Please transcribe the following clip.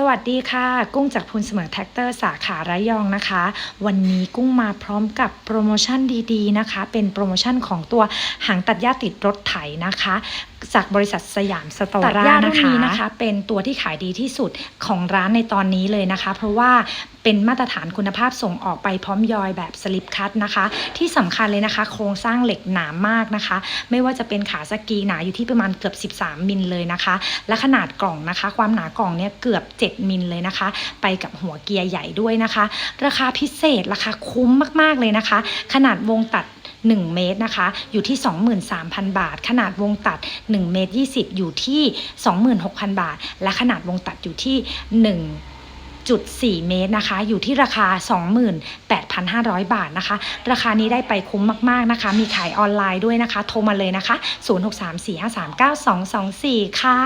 สวัสดีค่ะ กุ้งจากพูนเสมอแท็กเตอร์สาขาระยองนะคะ วันนี้กุ้งมาพร้อมกับโปรโมชั่นดีๆนะคะ เป็นโปรโมชั่นของตัวหางตัดหญ้าติดรถไถนะคะ จากบริษัทสยามสตอตัดร่าหญ้านะคะรุ่นนี้นะคะ เป็นตัวที่ขายดีที่สุดของร้านในตอนนี้เลยนะคะ เพราะว่า เป็นมาตรฐานคุณภาพส่งออกไปพร้อมยอยแบบสลิปคัตนะคะ ที่สำคัญเลยนะคะ โครงสร้างเหล็กหนามากนะคะ ไม่ว่าจะเป็นขาสกีหนาอยู่ที่ประมาณเกือบ 13 มิลเลยนะคะ และขนาดกล่องนะคะ ความหนากล่องเนี่ยเกือบ 7 มิลเลยนะคะ ไปกับหัวเกียร์ใหญ่ด้วยนะคะ ราคาพิเศษราคาคุ้มมากๆเลยนะคะ ขนาดวงตัด1 เมตรนะคะ อยู่ที่ 23,000 บาท ขนาดวงตัด 1 เมตร 20 อยู่ที่ 26,000 บาท และขนาดวงตัดอยู่ที่ 1 จุด4เมตรนะคะ อยู่ที่ราคา 28,500 บาทนะคะ ราคานี้ได้ไปคุ้มมากๆนะคะ มีขายออนไลน์ด้วยนะคะ โทรมาเลยนะคะ 0634539224 ค่ะ